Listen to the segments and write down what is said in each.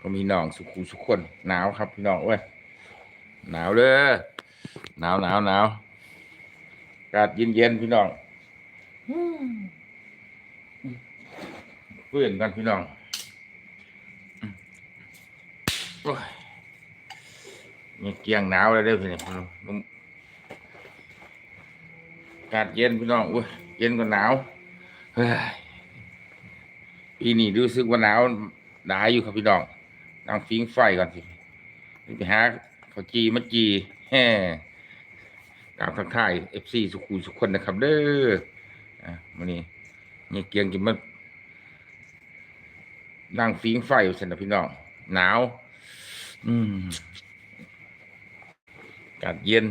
ก็มีน้องสุขุสุขคนหนาวครับพี่น้องเว้ยหนาวเลยหนาวหนาวหนาวอากาศเย็นเย็นๆพี่น้องเพื่อนกันพี่น้องโอ้ยมีเกียงหนาวเลยเด้อพี่น้องอากาศเย็นพี่น้องอุ้ยเย็นกว่าหนาวเฮ้ยปีนี้รู้สึกว่าหนาว หนาวอยู่ครับพี่น้องนั่งฟิงไฟก่อนสิไปหาข้าวจีมัจีแฮ่ตามทักทายเอฟซีสุขุมสุขคนนะครับ เด้ออะวันนี้นี่เกียงกินมันนั่งฟิงไฟอยู่สนะพี่น้องหนาว อืมอากาศเย็น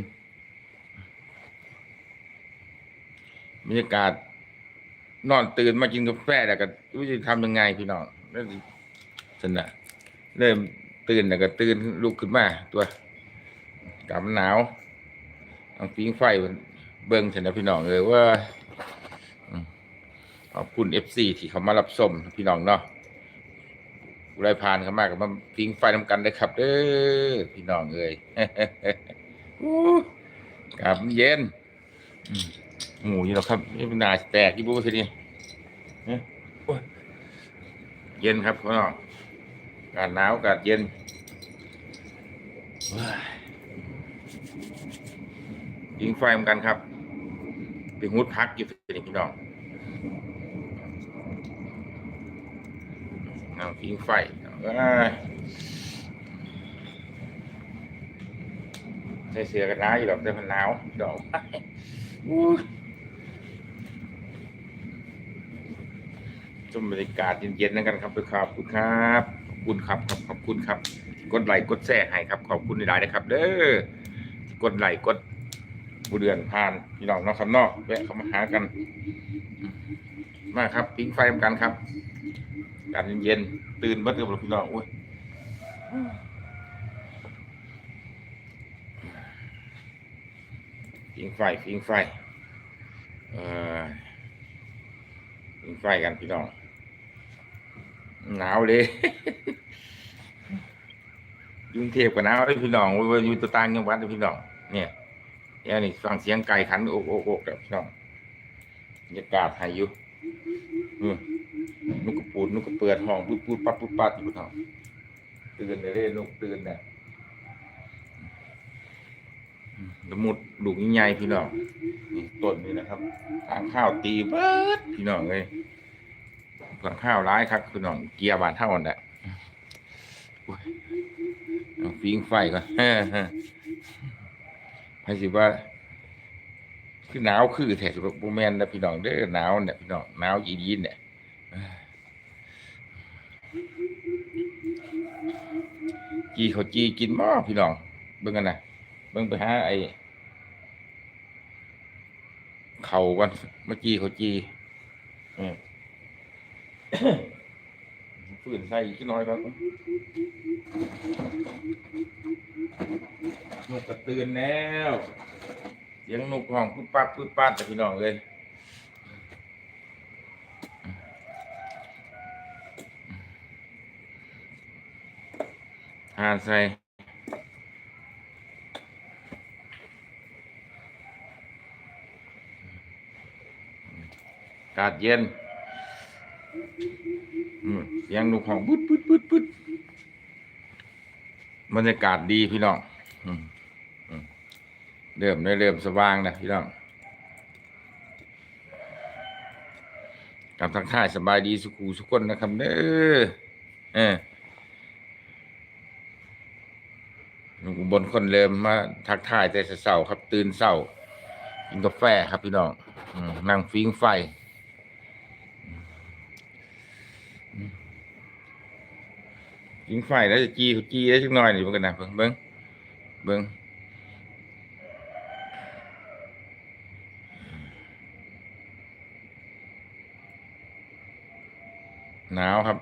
บรรยากาศนอนตื่นมากินกาแฟแล้วก็รู้จะทำยังไงพี่น้อง สนะเริ่มตื่นแล้วก็ตื่นลุกขึ้นมาตัวกำหนาวเอาฟิงไฟเบิ้งสนะพี่น้องเลยว่าขอบคุณเอฟซีที่เขามารับชมพี่น้องเนาะอุไรพานเขามากับมาฟิงไฟนำกันได้ครับเด้อพี่น้องเอ้ยอู้กลับเย็นหมูอยู่แล้วครับนี่เป็นนาแตกที่บูทีนี้เนี่ยเย็นครับพี่น้อง อากาศหนาวอากาศเย็นเฮ้ยยิงไฟเหมือนกันครับเป็นงุดพักอยู่ทีนี้พี่น้องนั่งพิงไฟเอ้ยใส่เสื้อกันหนาวอยู่หรอกแต่มันหนาวดอกชมบรรยากาศเย็นๆนะกันครับขอบคุณครับ ขอบคุณครับขอบคุณครับ กดไลค์กดแชร์ให้ครับ ขอบคุณหลายๆนะครับ เด้อกดไลค์กดบุเดือนผ่านพี่น้องเนอกครับนอกแวะเข้ามาหากัน มาครับปิ้งไฟกันครับการเย็นๆตื่นมาเตือนพี่น้องอุ้ยปิ้งไฟปิ้งไฟเออปิ้งไฟกันพี่น้อง หนาวเลยยุงเทพกับหนาวเลยพี่น้องว่าอยู่ตัวตางจังหวัดเลยพี่น้องเนี่ยเนี่ยนี่ฟังเสียงไก่ขันโอ๊กโอกโอกแบบพี่น้องบรรยากาศให้อยู่นุกกระปูดนุกกระเปิดห้องปุ๊บปุ๊บปั๊บปุ๊บปั๊บอยู่พี่น้องตื่นเลยเด้นุกตื่นเนี่ยอืมละมุดลูกใหญ่พี่น้องนี่ต้นนี่นะครับทางข้าวตีเบิดพี่น้องเลย ทางข้าวร้ายครับพี่น้องเกียร์บานเท่ากันแหละน้องฟิงไฟก่อนให้สิว่า คือหนาวคือแท้สุดโมแมนนะพี่น้องเด้อหนาวเนี่ยพี่น้องหนาวยีดีนเนี่ยจีเขาจีกินบ่พี่น้อง เบิ่งกันนะเบิ่งไปหาไอ้เข่ากันเมื่อกี้เขาจีเออ ฝืนใส่อีกน้อยครับนกกระตื่นแล้วเสียงนกห้องปุ๊บปั๊บปุ๊บปั๊บแต่พี่น้องเลยหานใส่กาศเย็น เสียงนกห้องปึ๊ดปึ๊ดปึ๊ดปึ๊ดบรรยากาศดีพี่น้องเริ่มได้เริ่มสว่างนะพี่น้องกับทักทายสบายดีสุขูสุขคนนะครับเด้อเออลุงบนคนเริ่มมาทักทายแต่เช้าครับ ตื่นเช้ากินกาแฟครับพี่น้องนั่งฟิงไฟ ยิงไฟแล้วจะจีจีได้สักหน่อยนี่เบิ่งกันนะเบิ่งเบิ่งเบิ่งหนาวครับ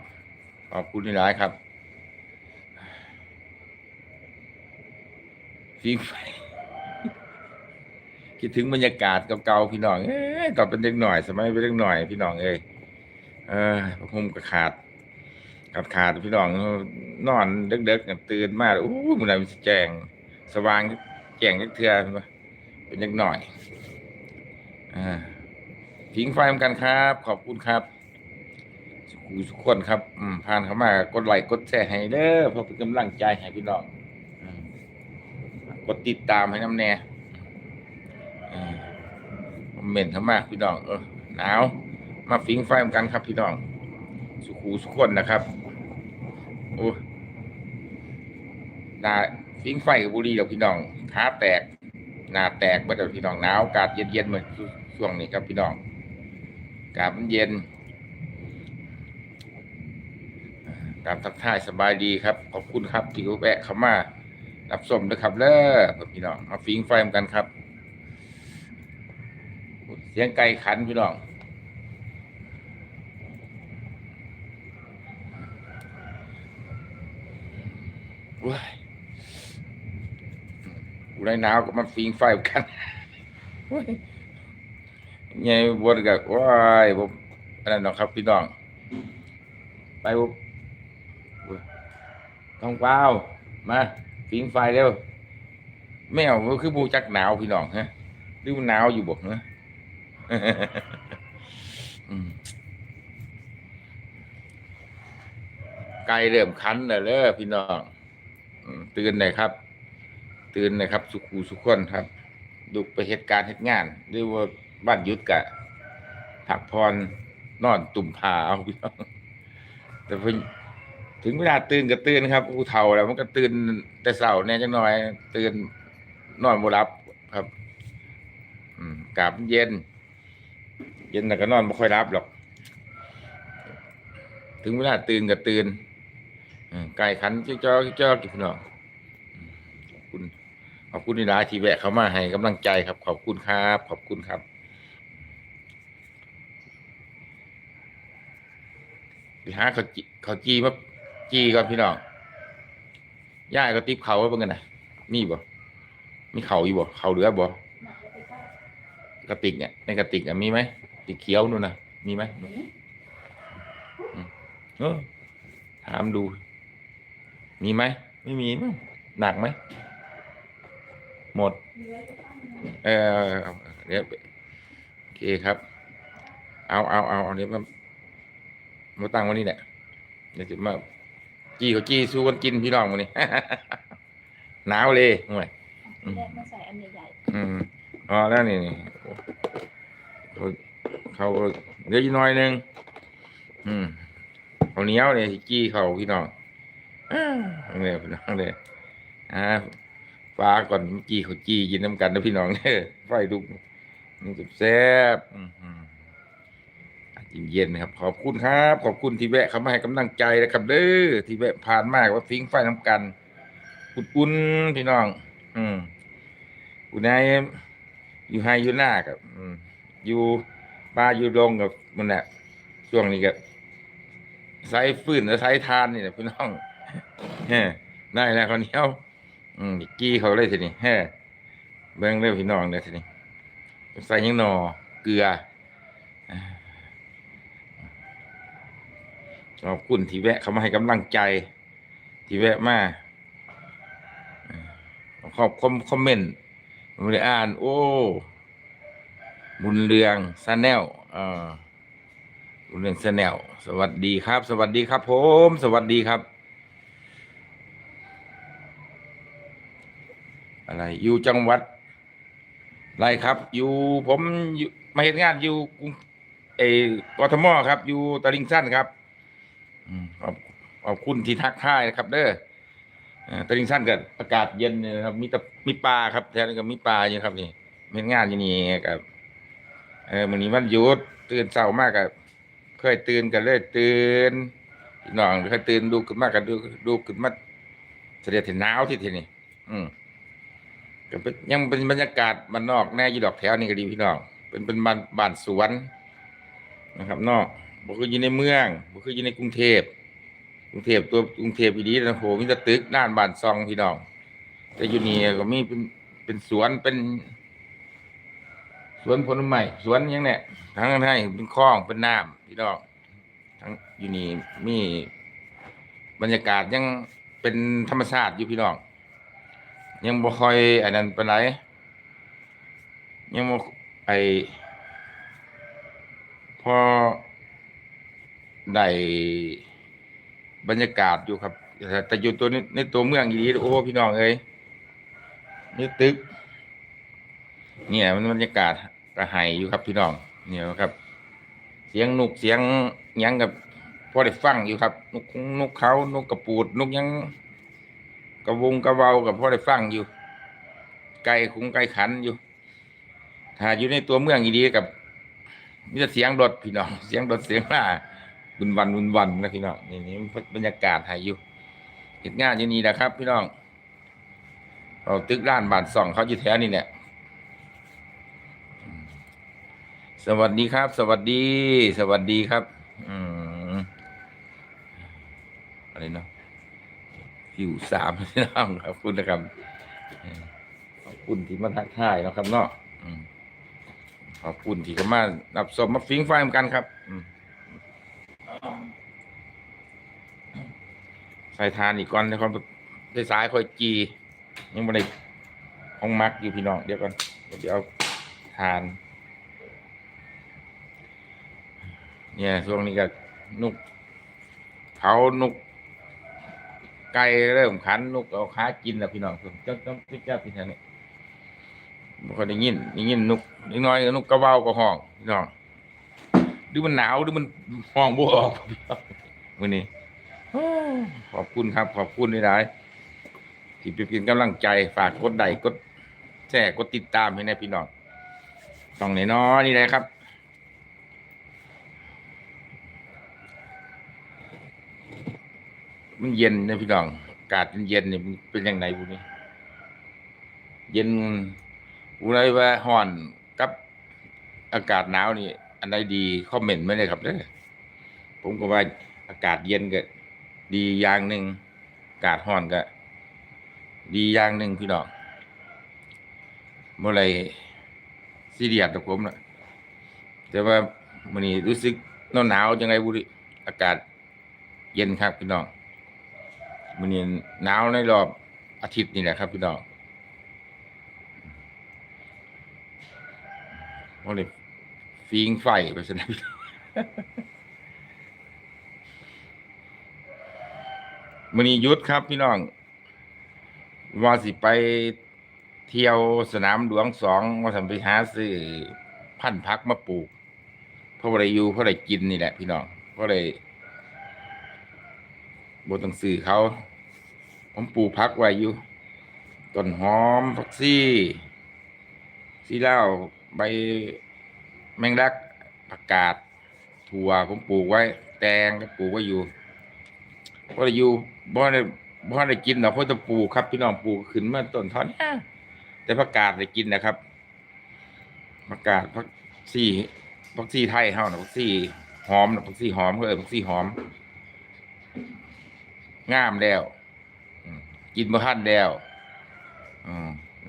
ขอบคุณที่ร้ายครับยิงไฟคิดถึงบรรยากาศเก่าๆพี่น้อง เอ้ยตอนเป็นเด็กหน่อย สมัยเป็นเด็กหน่อยพี่น้องเอ้ยเออพระคุมกระขาด ขาดขาดพี่น้องนอนเด็กๆตื่นมาโอ้มันอะไรมันสิแจงสว่างแจงจักเทื่อเป็นบ่เป็นจักหน่อยอ่าพิงไฟเหมือนกันครับ ขอบคุณครับสุขุสุขคนครับอืมผ่านเข้ามากดไลค์กดแชร์ให้เด้อเพื่อเป็นกำลังใจให้พี่น้องกดติดตามให้น้ำแน่คอมเมนต์เข้ามาพี่น้องเออหนาว มาฟิงไฟเหมือนกันครับพี่น้อง สุขูสุขคนนะครับ โอ้หนาฟิงไฟกับบุรีเดี๋ยวพี่น้องขาแตก หน้าแตกเมื่อเดี๋ยวพี่น้องหนาวอากาศเย็นๆเหมือนช่วงนี้ครับพี่น้องอากาศมันเย็นตามทักทายสบายดีครับ ขอบคุณครับที่แวะเข้ามารับชมนะครับเด้อพี่น้องมาฟิงไฟเหมือนกันครับ เสียงไก่ขันพี่น้อง ว้ายกูได้หนาวก็มันฟิงไฟกันเว้ยเนี่ยบนกับว้ายผมอันนั้นเนาะครับพี่น้อง ไปผมท้องเปล่ามาฟิงไฟเร็วแมวมันคือบูจักหนาวพี่น้องฮะหรือมันหนาวอยู่บ่ฮะอืมไก่เริ่มคันแล้วเด้อพี่น้องอืม ตื่นเลยครับ ตื่นเลยครับ สุขูสุขคนครับดูไปเหตุการณ์เหตุงานหรือว่าบ้านยุดกะผักพรนอนตุ่มผาเอาพี่น้องแต่พถึงเวลาตื่นก็ตื่นครับผู้เฒ่าแล้ว มันก็ตื่นแต่เช้าแน่จังหน่อย ตื่นนอนบ่หลับครับอืมกาบเย็น เย็นแต่ก็นอนไม่ค่อยรับหรอก ถึงเวลาตื่นก็ตื่น ไก่ขันเจ้าเจ้าเจ้าพี่น้องอืมขอบคุณ ขอบคุณที่ร้านที่แวะเข้ามาให้กำลังใจครับ ขอบคุณครับ ขอบคุณครับไปหาเขาวจีเขาวจีมาจีก่อนพี่น้องย่ายก็ติ๊บเขาไว้เป็นกันนะมีบ่มีเขาอยู่บ่เขาเหลือบ่กระติกเนี่ยในกระติกเนี่ยมีไหมติกเขียวนู่นนะมีไหมอืมเออถามดู มีไหม ไม่มีมั้งหนักไหม หมด เออเอาเดี๋ยวโอเคครับ เอาเอาเอาเอาเดี๋ยวมามาตั้งไวันนี้แหละเดี๋ยวจะมาจี้เขาจี้สู้กันกินพี่น้องวันนี้ หนาวเลยห่วยอืมแรกมาใส่อันใหญ่อืมอ๋อแล้วนี่นี่เขาเขาเหลืออีกหน้อยหนึงอืมเขาวเหนียวเนี่ยจี้เขาพี่น้องอ้าว เนี่ยพี่น้องเลยอ่าฟ้าก่อนเมื่อกี้เขาจี้กินน้ำกันนะพี่น้องเนี่ยไฟลุกมันจะแซ่บอื้อหืออากาศเย็นนะครับ ขอบคุณครับ ขอบคุณที่แวะเข้ามาให้กำลังใจนะครับเด้อที่แวะผ่านมากว่าฟิงไฟน้ำกันอุ่นๆพี่น้อง อืมอยู่ในอยู่ไฮอยู่หน้ากับอืมอยู่ป่าอยู่ดงกับมันแหละช่วงนี้กับใส่ฟืนและใส่ทานนี่แหละพี่น้อง เฮ้ได้แล้วคนเดียวอืมกี้เขาเลยทีนี้เฮ้เบิ่งเลยพี่น้องเลยทีนี้ใส่ยังหนอเกลือขอบคุณที่แวะ เขามาให้กำลังใจ ที่แวะมาขอบคอมคอมเมนต์ผมได้อ่าน โอ้บุญเรืองซาแนลอ่าบุญเรืองซาแนลสวัสดีครับ สวัสดีครับผม สวัสดีครับ อะไร อยู่จังหวัดอะไรครับ อยู่ผมอยู่มาเห็นงานอยู่กรุงเอกทมครับ อยู่ตลิงสั้นครับขอบขอบคุณที่ทักทายนะครับ เด้ออ่าตลิงสั้นกับอากาศเย็นนะครับ มีแต่มีปลาครับแถวนี้ก็มีปลาอยู่ครับนี่เม็นงานอยู่นี่กับเออมื้อนี้วันหยุดตื่นเช้ามากกับเคยตื่นกันเลยตื่นน้องเคยตื่นดูขึ้นมากกันดูดูขึ้นมาเสด็จถึงหนาวที่ที่นี่อืม ก็เป็นยังเป็นบรรยากาศมันนอกแน่ยู่ดอกแถวนี่ก็ดีพี่น้องเป็นเป็นบ้านบ้านสวนนะครับนอกบ่คืออยู่ในเมืองบ่คืออยู่ในกรุงเทพกรุงเทพตัวกรุงเทพอีดีนะโหมีแต่ตึกด้านบ้านซองพี่น้องแต่อยู่นี่ก็มีเป็นเป็นสวนเป็น สวนผลไม้สวนยังเนี่ยทั้งให้เป็นคลองเป็นน้ำพี่น้องทั้งอยู่นี่มีบรรยากาศยังเป็นธรรมชาติอยู่พี่น้อง ยังบ่ค่อยอันนั้นปานไหนยังบ่ไอพอได้บรรยากาศอยู่ครับ แต่อยู่ตัวนี้ในตัวเมืองอีดีโอ้พี่น้องเอ้ยนี่ตึก เนี่ยมันบรรยากาศกระหายอยู่ครับพี่น้อง เนี่ยครับ เสียงนกเสียงยังกับพอได้ฟังอยู่ครับนกนกเขานกกระปูดนกยัง กระวงกระเวากับพ่อได้ฟังอยู่ ไก่คุงไก่ขันอยู่ ถ้าอยู่ในตัวเมืองอีดีกับมีแต่เสียงรถพี่น้อง เสียงรถเสียงล่าบุนวันบุนวันนะพี่น้องนี่นี่บรรยากาศหายอยู่เหตุงานอยู่นี่แหละครับ พี่น้องเราตึกร้านบานสองเขาอยู่แถวนี่เนี่ยสวัสดีครับ สวัสดี สวัสดีครับ อืมอะไรเนาะ ผิวสามพี่น้องขอบคุณนะครับขอบคุณที่มาทักทายนะครับเนาะอืมขอบคุณที่เข้ามารับชมมาฟิงไฟเหมือนกันครับใส่ทานอีกก่อนนะครับได้สายคอยจียังไม่ได้ห้องมักอยู่พี่น้องเดี๋ยวก่อนเดี๋ยวทาน เนี่ยช่วงนี้ก็นุกเผานุก ไก่เริ่มขันนุกเอาขากินแล้วพี่น้องผมจ้าจ้าจ้าพี่แทนนี่บ่ค่อยได้ยินได้ยินนุกนิดน้อยนุกกระเว้าก็ห้องพี่น้องดูมันหนาวดูมันห้องบ่ออกพี่น้องมื้อนี้ขอบคุณครับ ขอบคุณหลายๆที่เป็นกำลังใจฝากกดไลค์กดแชร์กดติดตามให้แนะพี่น้องต้องไหนน้อนี่แหละครับ มันเย็นนะพี่น้องอากาศเย็นเนี่ยมันเป็นยังไงบุนี้ เย็นอุไรว่าห่อนกับอากาศหนาวนี่ อันใดดีคอมเมนต์ไม่ได้ครับเด้อผมก็ว่าอากาศเย็นก็ ดีอย่างหนึ่งอากาศห่อนก็ ดีอย่างหนึ่งพี่น้องเมื่อไรซีเรียสกับผมนะแต่ว่ามันนี้รู้สึกหนาวหนาวๆจังไงบุรีอากาศเย็นครับพี่น้อง มันเนี่หนาวในรอบอาทิตย์นี่แหละครับพี่น้องโอ้เลยฟิงไฟไปสนะพี่น้องมันนี้ยุดครับพี่น้องว่าสิไปเที่ยวสนามหลวงสองว่าสัมไปหาซื้อพันพักมาปลูกเพราะว่าได้อยู่เพราะอะได้กินนี่แหละพี่น้องเพราะได้ บต้องซื้อเขา ผมปลูกพักไว้อยู่ต้นหอมผักซี่ซีเล้าใบแมงลักผักกาดถั่วผมปลูกไว้ แตงก็ปลูกไว้อยู่เพราะได้อยู่บ่ได้บ่ได้กินหรอกเพราะจะปลูกครับพี่น้องปลูกขึ้นมาต้นทอนแต่ผักกาดได้กินนะครับผักกาดผักซี่ผักซี่ไทยเฮานะผักซี่หอมนะผักซี่หอมเออผักซี่หอม งามแล้วกินบ่ทันแล้ว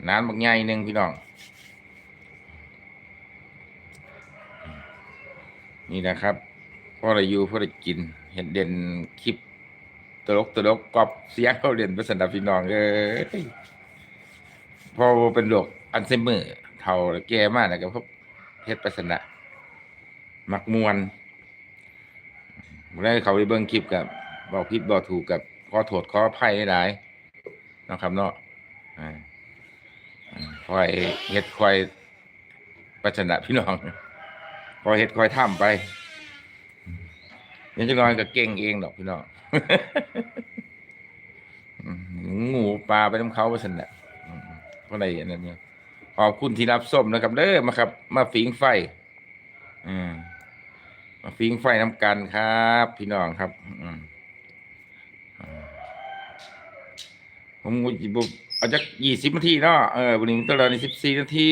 นานบักใหญ่หนึ่งพี่น้อง นี่นะครับพอได้อยู่พอได้กิน เห็นเด่นคลิปตลกตลกกอบเสียงเขาเด่นป็นสันดาพี่น้องเอ้ยพอเป็นโรคอัลไซเมอร์เท่าแก่มากนะครับพบเฮ็ดไปสนะมักมวนเมื่อเขาไปเบิ่งคลิปกับ บอกผิดบอกถูกกับขอโทษขออภัยหลายนะครับเนาะคอยเฮ็ดคอยปัชนะพี่น้องคอยเฮ็ดคอยทำไปเดี๋ยวจะนอนก็เก่งเองดอกพี่น้องงูปลาไปน้ำเขาปัชนะอืมเพราะอะไรอย่างนั้นเนี่ยขอบคุณที่รับส้มนะครับเด้อมาครับ มาฟิงไฟอืมมาฟิงไฟน้ำกันครับ พี่น้องครับ อืม ผมก็สิบเอาจักยี่สิบนาทีเนาะเออวันนี้มันตลอดในสิบสี่นาที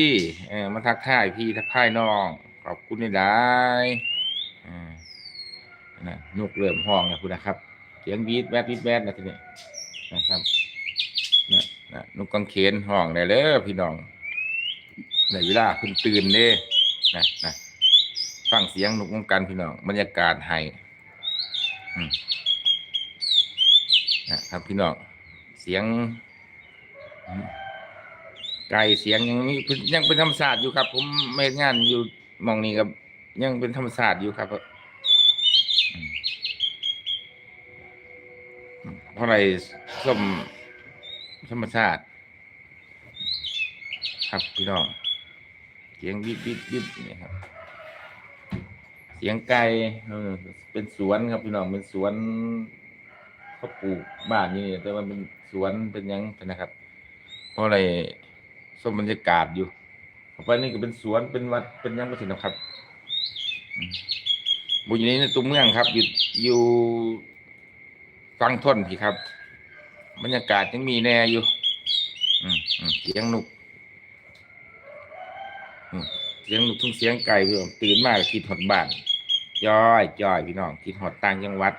เออมาทักทายพี่ทักทายน้องขอบคุณในหลายอ่านะนกเริ่มห้องแล้วคุณนะครับ เสียงบีดแวดบีดแวดนะทีนี้นะครับนะนะนกกังเขนห้องได้เลยพี่น้องในเวลาคุณตื่นเด้นะนะฟังเสียงนกนำกันพี่น้องบรรยากาศให้อืมนะครับพี่น้อง เสียง ไก่เสียงยังมียังเป็นธรรมศาสตร์อยู่ครับ ผมไม่เฮ็ดงานอยู่มองนี้ครับ ยังเป็นธรรมศาสตร์อยู่ครับเพราะอะไรส้มธรรมชาติครับพี่น้องเสียงบิดบิดบิดนี่ครับ เสียงไก่เป็นสวนครับพี่น้องเป็นสวน เขาปลูกบ้านนี่แต่ว่าเป็นสวนเป็นหยังนะครับ เพราะอะไรสมบรรยากาศอยู่เข้าไปนี่ก็เป็นสวนเป็นวัดเป็นหยังประสินะครับอืมบุญอยู่ในตัวเมืองครับ อยู่อยู่ฟังท่อนพี่ครับ บรรยากาศยังมีแน่อยู่ อืมอืมเสียงนกอืมเสียงนกทุ่งเสียงไก่พี่น้องตื่นมากคิดหดบ้าน จ้อยจ้อยพี่น้องคิดหดต่างจังหวัด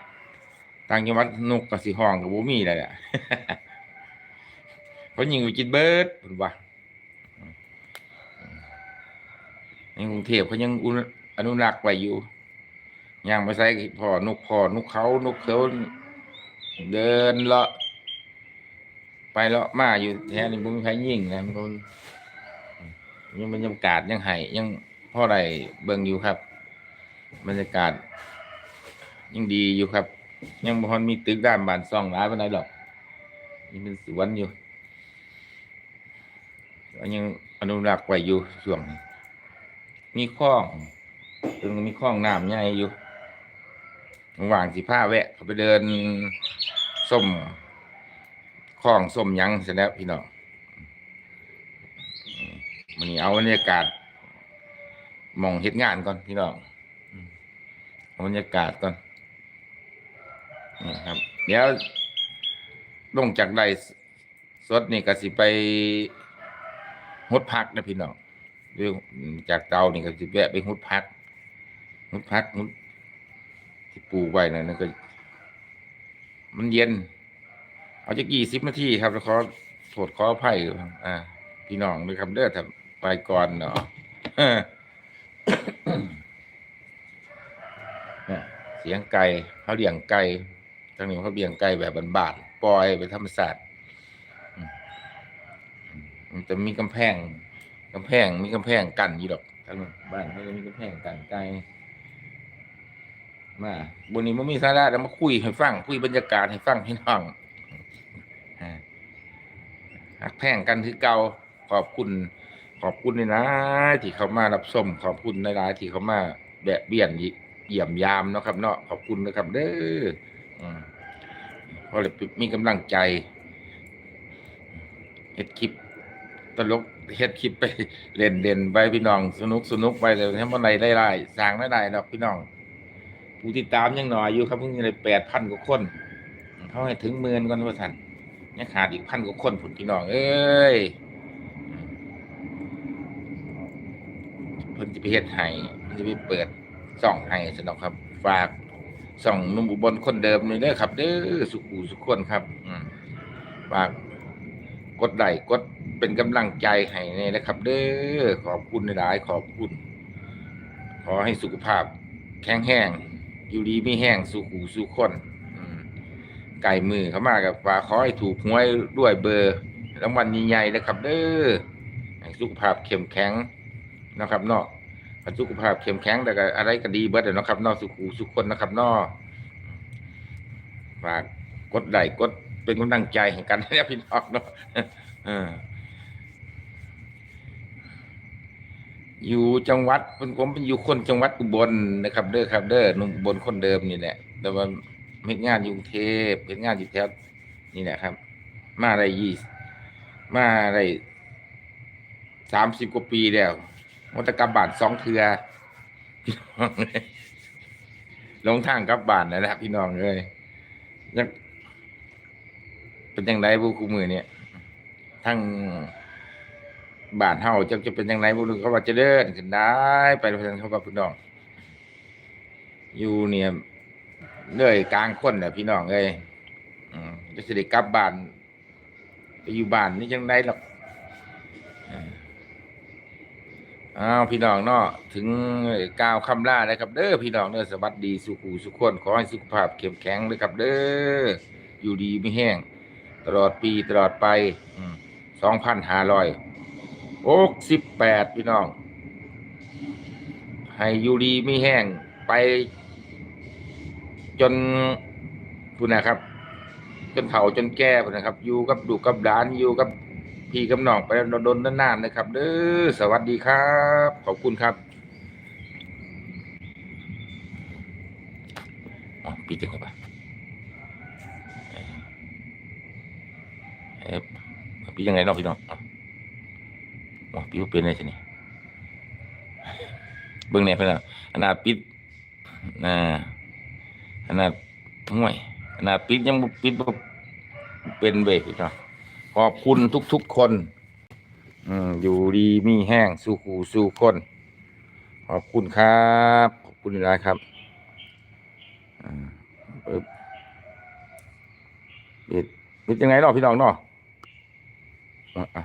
ต่างจังหวัดนกกับสีห้องกับบ่มีเลยแหละเพราะยิงไปกินเบิร์ดผมว่าในกรุงเทพเขายังอนุรักษ์ไว้อยู่ย่างไปใส่พ่อนกพ่อนกเขานกเขาเดินเลาะไปเลาะมาอยู่แถวนี้บ่มีใครยิงนะมันยังบรรยากาศยังไห้ยังพ่อไรเบิ่งอยู่ครับ บรรยากาศยังดีอยู่ครับ ยังบ่ฮอนมีตึกด้านบานซ่องร้ายปานใดหรอกยังเป็นสวนอยู่ก็ยังอนุรักษ์ไว้อยู่ช่วนมีคลองถึงมีคลองน้ำใหญ่อยู่ระหว่างสิผ้าแวะเขาไปเดินส้มคลองส้มยังเสร็จแล้วพี่น้องมันนี้เอาบรรยากาศมองเฮ็ดงานก่อนพี่น้องบรรยากาศก่อน ครับ เดี๋ยวลงจากไร่สดนี่ก็สิไปฮดพักนะพี่น้องเรื่องจากเตานี่ก็สิแวะไปฮดพักฮดพักฮดที่ปลูกไว้นั่นก็ มันเย็น เอาจะกี่สิบนาทีครับแล้วขอโทษขออภัยอ่า พี่น้องด้วยครับเด้อถ้าไปก่อนเนาะเนี่ยเสียงไก่เขาเลี้ยงไก่ ทางนี้เขาเลี้ยงไก่แบบบานๆปล่อยไปธรรมศาสตร์มันจะมีกำแพงกำแพงมีกำแพงกันอยู่ดอกทางบ้านเขาจะมีกำแพงกันไก่มาบนนี้มันมีสาระแล้วมาคุยให้ฟังคุยบรรยากาศให้ฟังพี่น้องอ่าหักแพงกันคือเก่าขอบคุณ ขอบคุณเลยนะ ที่เขามารับชมขอบคุณในรายที่เขามาแบะเบี่ยนเยี่ยมยามเนาะครับเนาะขอบคุณนะครับเด้อ เพราะเลยมีกำลังใจเฮ็ดคลิปตลกเฮ็ดคลิปไปเล่นเด่นไปพี่น้อง สนุกสนุกไปเลยให้มันไหนได้ไล่สร้างได้ไล่ดอกพี่น้อง ผู้ติดตามยังหน่อยอยู่ครับเพิ่งได้แปดพันกว่าคนเขาให้ถึงหมื่นก่อนว่าท่านยังขาดอีกพันกว่าคนผุนพี่น้อง เอ้ยเพิ่นจะไปเฮ็ดให้เพิ่นจะไปเปิดส่องให้สนอกครับ ฝาก ส่องนุ่มอุบลคนเดิมนี่เด้อครับ เด้อสุขูสุขคนครับอืมฝากกดไลค์กดเป็นกำลังใจให้นี่นะครับ เด้อขอบคุณหลายขอบคุณ ขอให้สุขภาพ แข็งแห้งอยู่ดีไม่แห้งสุขูสุขคนอืมไก่มือเข้ามากับฝากขอให้ถูกหวยด้วยเบอร์รางวัลใหญ่ๆนะครับ เด้อสุขภาพเข้มแข็งนะครับเนาะ สุขภาพเข้มแข็งแต่ก็อะไรก็ดีเบิดเนาะครับนาะสุขูสุขคนนะครับนาะฝากกดไลค์กดเป็นกำลังใจให้กันนะพี่น้องเนาะอยู่จังหวัดเป็นผมเป็นอยู่คนจังหวัดอุบลนะครับ เด้อครับ เด้อนุ่มอุบลคนเดิมนี่แหละแต่ว่าเฮ็ดงานอยู่กรุงเทพเฮ็ดงานอยู่แถวนี่แหละครับ มาได้ยี่มาได้สามสิบกว่าปีแล้ว วัตกรรมบานสองเทือพี่น้องเลยลงทางกลับบานนั่นแหละพี่น้องเลยยังเป็นยังไงบุคูมือเนี่ยทั้งบานเฮาจะจะเป็นยังไงบุรู้เขาว่าจะเดินขึ้นได้ ไปทางเขาว่าพี่น้อง อยู่เนี่ยเลยกลางคนน่ะพี่น้องเอ้ยจะสิได้กลับบ้านไปอยู่บ้านนี่จังได้หรอกอ่า อ้าวพี่น้องเนาะถึงกล่าวคำลาแล้วครับ เด้อพี่น้องเด้อสวัสดีสุขูสุขคนขอให้สุขภาพเข้มแข็งเลยครับ เด้ออยู่ดีไม่แห้ง ตลอดปีตลอดไปสองพันห้าร้อยหกสิบแปดพี่น้อง ให้อยู่ดีไม่แห้งไป จนคุณนะครับ จนเฒ่าจนแก่นะครับ อยู่กับดูกกับหลานอยู่กับ พี่กับน้องไปโดนๆนานๆนะครับเด้อสวัสดีครับ ขอบคุณครับปิดจังเลยปะเอ๊ะปิดยังไงเนาะพี่น้องอ๋ออ๋อปิดบ่เป็นเลยสินี่เบิ่งแหน่เพิ่นน่ะขนาดปิดน่ะขนาดห่วยขนาดปิดยังปิดบ่เป็นเว้ยพี่น้อง ขอบคุณทุกๆคน อืมอยู่ดีมีแห้งสู้หูสู้คน ขอบคุณครับขอบคุณนะครับอ่าเปิดปิดยังไงเนาะพี่น้องเนาะอะอะ